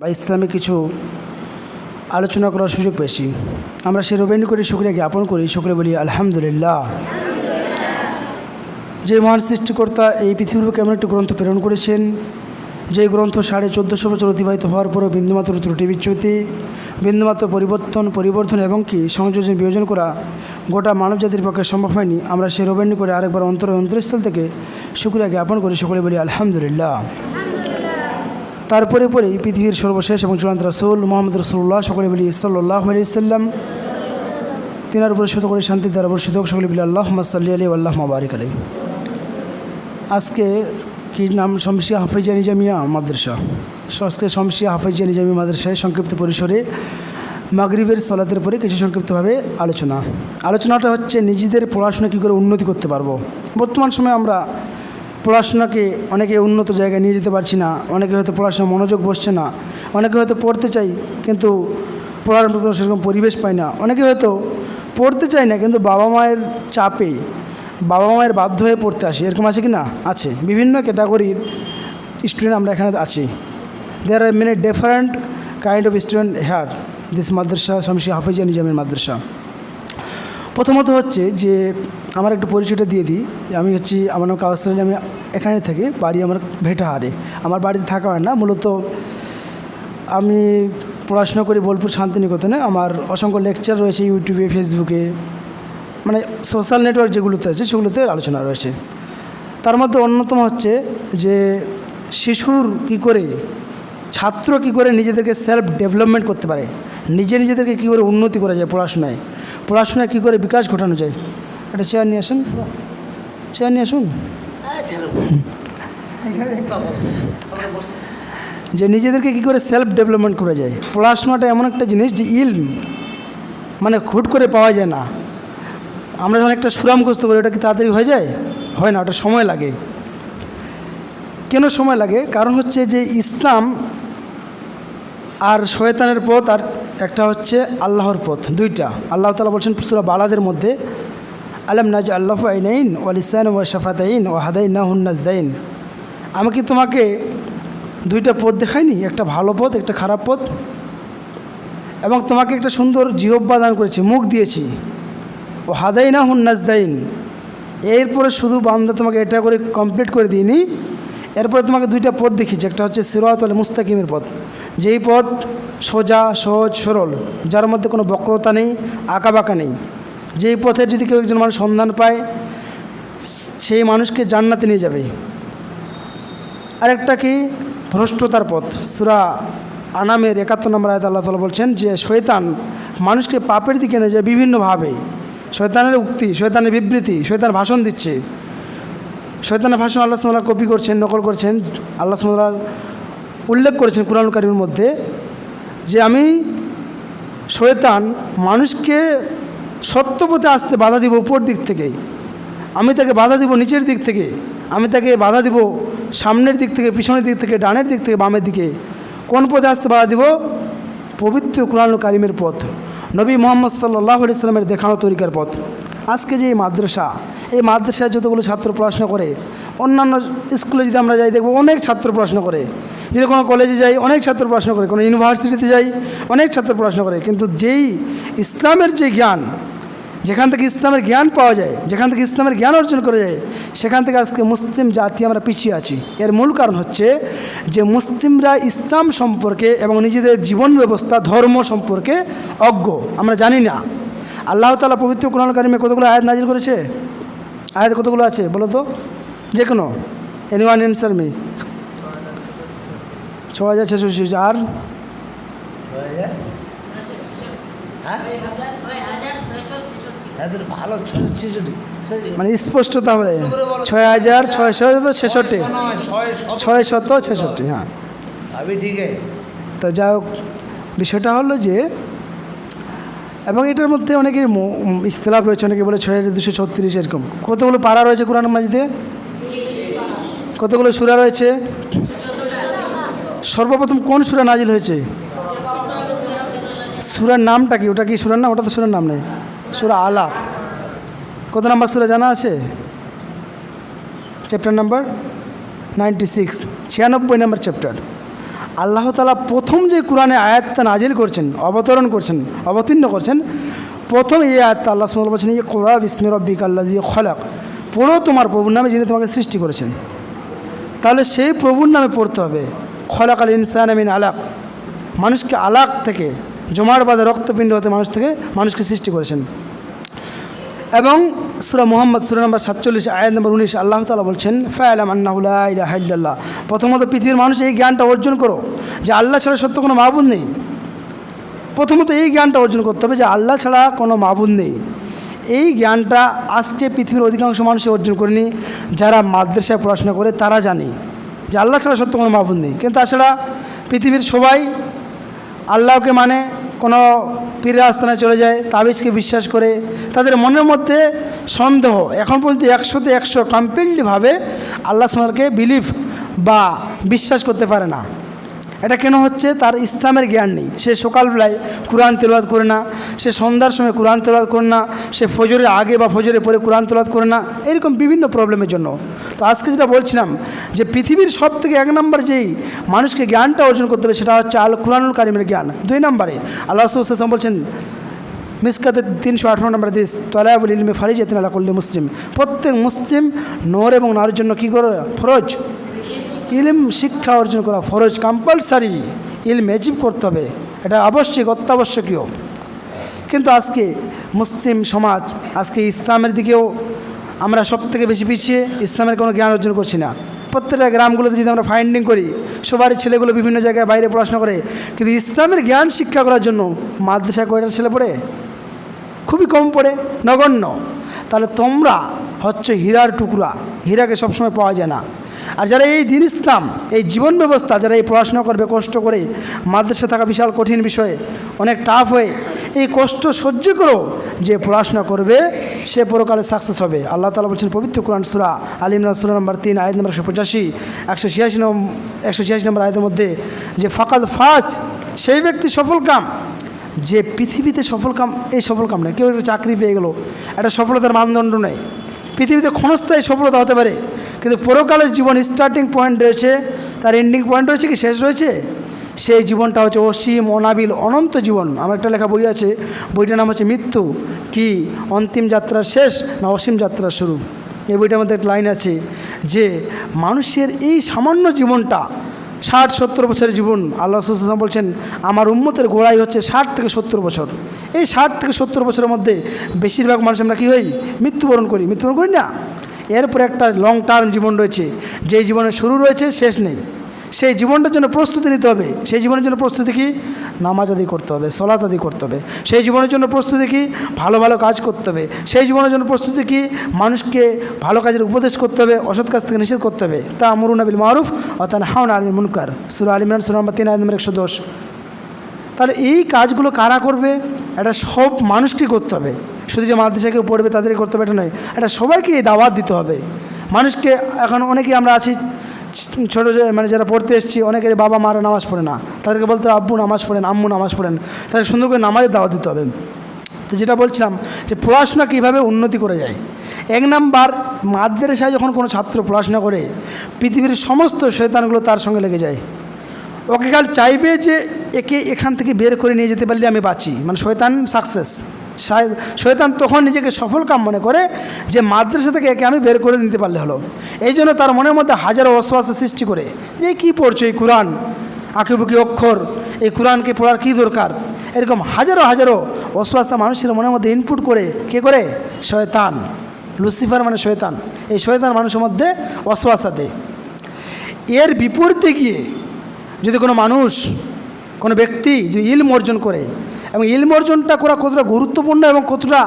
বা ইসলামে কিছু আলোচনা করার সুযোগ পেয়েছি। আমরা সে রবেন্দ্র করে শুক্রিয়া জ্ঞাপন করি। শুক্রিয়া বলি, আলহামদুলিল্লাহ। যে মহান সৃষ্টিকর্তা এই পৃথিবীর বুকে এমন একটি গ্রন্থ প্রেরণ করেছেন, যে গ্রন্থ সাড়ে চোদ্দোশো বছর অতিবাহিত হওয়ার পরও বিন্দুমাত্র ত্রুটি বিচ্যুতি বিন্দুমাত্র পরিবর্তন, পরিবর্ধন এবং কি সংযোজন বিয়োজন করা গোটা মানবজাতির পক্ষে সম্ভব হয়নি, আমরা সে রবেন্দ্র করে আরেকবার অন্তর অন্তরস্থল থেকে শুক্রিয়া জ্ঞাপন করি। সকলে বলি, আলহামদুলিল্লাহ। তারপরে পরেই পৃথিবীর সর্বশেষ এবং চূড়ান্ত রসুল মোহাম্মদ রসুল্লাহ সকলে বলি সাল্লাহ আলিয়াল্লাম তিনার উপরে করে শান্তি দ্বারা বর্ষিত সকলে বলি আল্লাহ সাল্লি আলী আল্লাহ মাবারিক আলী আজকে কি নাম? শমসিয়া হাফিজা নিজামিয়া মাদ্রাসা। আজকে শমসিয়া হাফিজা নিজামিয়া মাদ্রাসায় সংক্ষিপ্ত পরিসরে মাগরিবের সলাতের পরে কিছু সংক্ষিপ্তভাবে আলোচনা। আলোচনাটা হচ্ছে নিজেদের পড়াশোনা কী করে উন্নতি করতে পারব। বর্তমান সময়ে আমরা পড়াশোনাকে অনেকে উন্নত জায়গায় নিয়ে যেতে পারছি না, অনেকে হয়তো পড়াশোনা মনোযোগ বসছে না, অনেকে হয়তো পড়তে চাই কিন্তু পড়ার মতো সেরকম পরিবেশ পায় না, অনেকে হয়তো পড়তে চায় না কিন্তু বাবা মায়ের চাপে, বাবা মায়ের বাধ্য হয়ে পড়তে আসে, এরকম আছে কি না? আছে, বিভিন্ন ক্যাটাগরির স্টুডেন্ট আমরা এখানে আছি। There are many different kind of student here this মাদ্রাসা শামসি হাফিজা নিজামের মাদ্রাসা। প্রথমত হচ্ছে যে আমার একটু পরিচয়টা দিয়ে দিই। আমি হচ্ছি, আমার নাম কাগজ আমি এখানে থেকে, বাড়ি আমার ভেটাহারে। আমার বাড়িতে থাকা হয় না, মূলত আমি পড়াশোনা করি বোলপুর শান্তিনিকেতনে। আমার অসংখ্য লেকচার রয়েছে ইউটিউবে ফেসবুকে মানে সোশ্যাল নেটওয়ার্ক যেগুলোতে আছে, সেগুলোতে আলোচনা রয়েছে। তার মধ্যে অন্যতম হচ্ছে যে শিশুর কি করে ছাত্র কি করে নিজেদেরকে সেলফ ডেভেলপমেন্ট করতে পারে? নিজে নিজেদেরকে কী করে উন্নতি করা যায় পড়াশোনায়? পড়াশোনায় কী করে বিকাশ ঘটানো যায়? একটা চেয়ার নিয়ে আসুন। চেয়ার নিয়ে আসুন। যে নিজেদেরকে কী করে সেলফ ডেভেলপমেন্ট করা যায়। পড়াশোনাটা এমন একটা জিনিস যে ইলম মানে হুট করে পাওয়া যায় না। আমরা যখন একটা সুরাম করতে পারি ওটা কি তাড়াতাড়ি হয়ে যায়? হয় না, ওটা সময় লাগে। কেন সময় লাগে? কারণ হচ্ছে যে ইসলাম আর শয়তানের পথ আর একটা হচ্ছে আল্লাহর পথ, দুইটা। আল্লাহ তালা বলছেন সুরা বালাদের মধ্যে, আলম নাজ আল্লাহ আইনাইন ওয়ালিসান ও শাফাতাইন ও হাদাইন না হুন্নাজদাইন আমি কি তোমাকে দুইটা পথ দেখাইনি? একটা ভালো পথ, একটা খারাপ পথ? এবং তোমাকে একটা সুন্দর জিহব্বা দান করেছি, মুখ দিয়েছি। ও হাদাই না হুন্নাজদাইন এরপরে শুধু বান্দা তোমাকে এটা করে কমপ্লিট করে দিইনি। এরপরে তোমাকে দুইটা পথ দেখিয়েছি। একটা হচ্ছে সিরাত আল মুস্তাকিমের পথ। যেই পথ সোজা, সহজ, সরল, যার মধ্যে কোনো বক্রতা নেই, আঁকাবাঁকা নেই। যেই পথে যদি কেউ একজন মানুষ সন্ধান পায়, সেই মানুষকে জান্নাতে নিয়ে যাবে। আরেকটা কি? ভ্রষ্টতার পথ। সুরা আনামের একাত্তর নম্বর আয়ত আল্লাহ তালা বলছেন যে, শয়তান মানুষকে পাপের দিকে নিয়ে যায় বিভিন্নভাবে। শয়তানের উক্তি, শয়তানের বিবৃতি, শয়তান ভাষণ দিচ্ছে। শয়তানের ভাষণ আল্লাহ সাল্লাহ কপি করছেন, নকল করছেন, আল্লাহ সাল্লাহ উল্লেখ করেছেন কোরআন কারিমের মধ্যে যে আমি শয়তান মানুষকে সত্য পথে আসতে বাধা দিব উপর দিক থেকে। আমি তাকে বাধা দিব নিচের দিক থেকে। আমি তাকে বাধা দিব সামনের দিক থেকে, পিছনের দিক থেকে, ডানের দিক থেকে, বামের দিকে। কোন পথে আসতে বাধা দিব? পবিত্র কোরআন কারিমের পথ। নবী মোহাম্মদ সাল্লাহ ইসলামের দেখানো তরিকার পথ। আজকে যে মাদ্রাসা, এই মাদ্রাসায় যতগুলো ছাত্র পড়াশোনা করে, অন্যান্য স্কুলে যদি আমরা যাই, দেখব অনেক ছাত্র পড়াশোনা করে। যদি কোনো কলেজে যাই, অনেক ছাত্র পড়াশোনা করে, কোনো ইউনিভার্সিটিতে যাই, অনেক ছাত্র পড়াশোনা করে। কিন্তু যেই ইসলামের যে জ্ঞান, যেখান থেকে ইসলামের জ্ঞান পাওয়া যায়, যেখান থেকে ইসলামের জ্ঞান অর্জন করা যায়, সেখান থেকে আজকে মুসলিম জাতি আমরা পিছিয়ে আছি। এর মূল কারণ হচ্ছে যে মুসলিমরা ইসলাম সম্পর্কে এবং নিজেদের জীবন ব্যবস্থা, ধর্ম সম্পর্কে অজ্ঞ। আমরা জানি না। আল্লাহ তালা পবিত্র কোরআন কারিমে কতগুলো আয়াত নাজিল করেছে? আয়াত কতগুলো আছে বলো তো? যে কোনো এনি ওয়ান এনসার মি ছ হাজার ছেষট্টি আর? মানে স্পষ্টতা হবে। ছয় হাজার ছয়শো ছেষট্টি। ছয় শত ছেষট্টি হ্যাঁ। আমি ঠিক আছে তো যাই হোক বিষয়টা হলো যে এবং এটার মধ্যে অনেকের ইখতলাফ রয়েছে, অনেকে বলে ছয় হাজার দুশো ছত্রিশ এরকম। কতগুলো পাড়া রয়েছে কোরআন মাজিদে? কতগুলো সুরা রয়েছে? সর্বপ্রথম কোন সুরা নাজিল হয়েছে? সুরার নামটা কি? ওটা কি সুরার নাম? ওটা তো সুরার নাম নেই। সুরা আলা। কত নাম্বার সুরা জানা আছে? চ্যাপ্টার নাম্বার নাইনটি সিক্স ছিয়ানব্বই নাম্বার চ্যাপ্টার আল্লাহ তালা প্রথম যে কোরআনে আয়াতটা নাজিল করছেন, অবতরণ করছেন, অবতীর্ণ করছেন, প্রথম এই আয়াতটা আল্লাহ সুমল বলছেন এই কোরআ বিসমি রব্বিক আল্লাহ জি খলাক পড়ো তোমার প্রভুর নামে যিনি তোমাকে সৃষ্টি করেছেন। তাহলে সেই প্রভুর নামে পড়তে হবে খলাক আল ইনসান আমিন আলাক মানুষকে আলাক থেকে, জমাট বাঁধা রক্তপিণ্ড হতে মানুষ থেকে মানুষকে সৃষ্টি করেছেন। এবং সুরা মোহাম্মদ, সুরা নম্বর সাতচল্লিশ, আয়াত নম্বর উনিশ, আল্লাহ তালা বলছেন, ফায়ালাম আন্নাহুল্লাহ প্রথমত পৃথিবীর মানুষ এই জ্ঞানটা অর্জন করো, যে আল্লাহ ছাড়া সত্য কোনো মাহবুদ নেই। প্রথমত এই জ্ঞানটা অর্জন করতে হবে যে আল্লাহ ছাড়া কোনো মাহবুদ নেই। এই জ্ঞানটা আজকে পৃথিবীর অধিকাংশ মানুষ অর্জন করেনি, যারা মাদ্রাসায় পড়াশোনা করে তারা জানে যে আল্লাহ ছাড়া সত্য কোনো মাহবুদ নেই। কিন্তু তাছাড়া পৃথিবীর সবাই আল্লাহকে মানে কোনো পীরের আস্থানায় চলে যায়, তাবিজকে বিশ্বাস করে, তাদের মনের মধ্যে সন্দেহ। এখন পর্যন্ত একশোতে একশো কমপ্লিটলিভাবে আল্লাহ সোনারকে বিলিভ বা বিশ্বাস করতে পারে না। এটা কেন হচ্ছে? তার ইসলামের জ্ঞান নেই। সে সকালবেলায় কোরআন তেলাওয়াত করে না, সে সন্ধ্যার সময় কোরআন তেলাওয়াত করে না, সে ফজরের আগে বা ফজরের পরে কোরআন তেলাওয়াত করে না, এরকম বিভিন্ন প্রবলেমের জন্য। তো আজকে যেটা বলছিলাম যে পৃথিবীর সব থেকে এক নম্বর যেই মানুষকে জ্ঞানটা অর্জন করতে হবে, সেটা হচ্ছে আল কোরআনুল কারিমের জ্ঞান। দুই নম্বরে আল্লাহ সাল্লাম বলছেন, মিসকাতে তিনশো আঠারো নম্বর দেশ তলায়াবুল ইলমে ফারিজ এতিন আল্লাহ করলে মুসলিম। প্রত্যেক মুসলিম নর এবং নারীর জন্য কী করে? ফরজ। ইলম শিক্ষা অর্জন করা ফরজ কম্পালসারি ইলম অ্যাচিভ করতে হবে। এটা আবশ্যিক, অত্যাবশ্যকীয়। কিন্তু আজকে মুসলিম সমাজ, আজকে ইসলামের দিকেও আমরা সব থেকে বেশি পিছিয়ে ইসলামের কোনো জ্ঞান অর্জন করছি না। প্রত্যেকটা গ্রামগুলোতে যদি আমরা ফাইন্ডিং করি, সবারই ছেলেগুলো বিভিন্ন জায়গায় বাইরে পড়াশোনা করে, কিন্তু ইসলামের জ্ঞান শিক্ষা করার জন্য মাদ্রাসা কয়টা ছেলে পড়ে? খুবই কম পড়ে, নগণ্য। তাহলে তোমরা হচ্ছে হীরার টুকরা। হীরাকে সবসময় পাওয়া যায় না। আর যারা এই দিন ইসলাম, এই জীবন ব্যবস্থা, যারা এই পড়াশোনা করবে, কষ্ট করে মাদ্রাসা থাকা বিশাল কঠিন বিষয়ে, অনেক টাফ হয়ে এই কষ্ট সহ্য করো, যে পড়াশোনা করবে, সে পরকালে সাকসেস হবে। আল্লাহ তালা বলছেন, পবিত্র কোরআন সুরা আলিমরা সুরা নম্বর তিন, আয়াত নম্বর একশো পঁচাশি, একশো ছিয়াশি নম্বর একশো ছিয়াশি নম্বর আয়াতের মধ্যে যে, ফাকাদ ফাজ সেই ব্যক্তি সফল কাম। যে পৃথিবীতে সফল কাম, এই সফল কাম নয়, কেউ একটা চাকরি পেয়ে গেলো, একটা সফলতার মানদণ্ড নেই। পৃথিবীতে ক্ষণস্থায়ী সফলতা হতে পারে, কিন্তু পরকালের জীবন স্টার্টিং পয়েন্ট রয়েছে, তার এন্ডিং পয়েন্ট রয়েছে কি, শেষ রয়েছে? সেই জীবনটা হচ্ছে অসীম, অনাবিল, অনন্ত জীবন। আমার একটা লেখা বই আছে, বইটার নাম হচ্ছে মৃত্যু, কি, অন্তিম যাত্রার শেষ না অসীম যাত্রার শুরু? এই বইটার মধ্যে একটা লাইন আছে যে, মানুষের এই সামান্য জীবনটা ষাট, সত্তর বছরের জীবন। আল্লাহ সুসাম বলছেন, আমার উন্মতের গোড়াই হচ্ছে ষাট থেকে সত্তর বছর। এই ষাট থেকে সত্তর বছরের মধ্যে বেশিরভাগ মানুষ আমরা কী হই? মৃত্যুবরণ করি। মৃত্যুবরণ করি না। এরপরে একটা লং টার্ম জীবন রয়েছে। যেই জীবনের শুরু রয়েছে, শেষ নেই। সেই জীবনটার জন্য প্রস্তুতি নিতে হবে। সেই জীবনের জন্য প্রস্তুতি কি? নামাজ আদি করতে হবে সলাত আদি করতে হবে। সেই জীবনের জন্য প্রস্তুতি কি? ভালো ভালো কাজ করতে হবে। সেই জীবনের জন্য প্রস্তুতি কি? মানুষকে ভালো কাজের উপদেশ করতে হবে, অসৎ কাজ থেকে নিষেধ করতে হবে। তা আমরুন আবিল মারুফ অর্থাৎ হাউন আলী মুনকার। সুরা আলিমান সুরা নম্বর তিন আয় একশো দশ। তাহলে এই কাজগুলো কারা করবে? এটা সব মানুষকে করতে হবে। শুধু যে মাদ্রাসা কেউ পড়বে তাদেরকে করতে হবে, এটা নয়। এটা সবাইকে দাওয়াত দিতে হবে। মানুষকে, এখন অনেকেই আমরা আছি ছোটো মানে যারা পড়তে এসেছি, অনেকের বাবা মারা নামাজ পড়ে না। তাদেরকে বলতে আব্বু, নামাজ পড়েন, আম্মু, নামাজ পড়েন। তাদের সুন্দর করে নামাজের দাওয়া দিতে হবে। তো যেটা বলছিলাম যে, পড়াশোনা কীভাবে উন্নতি করে যায়? এক নাম্বার, মাদ্রাসায় যখন কোনো ছাত্র পড়াশোনা করে, পৃথিবীর সমস্ত শৈতানগুলো তার সঙ্গে লেগে যায়। ওকে কাল চাইবে যে, একে এখান থেকে বের করে নিয়ে যেতে পারলে আমি বাঁচি। মানে শৈতান সাকসেস শয়তান তখন নিজেকে সফল কাম মনে করে যে মাদ্রাসা থেকে একে আমি বের করে নিতে পারলে হলো। এই জন্য তার মনের মধ্যে হাজারো অশ্বাসের সৃষ্টি করে। যে কী পড়ছো এই কোরআন? আঁকিবুকি অক্ষর। এই কোরআনকে পড়ার কী দরকার? এরকম হাজারো হাজারো অশ্বাসা মানুষের মনের মধ্যে ইনপুট করে কে করে? শয়তান। লুসিফার মানে শয়তান। এই শয়তান মানুষের মধ্যে অশ্বাসা দেয়। এর বিপরীতে গিয়ে যদি কোনো মানুষ, কোনো ব্যক্তি যদি ইলম অর্জন করে এবং ইলম অর্জনটা করা কতটা গুরুত্বপূর্ণ এবং কতটা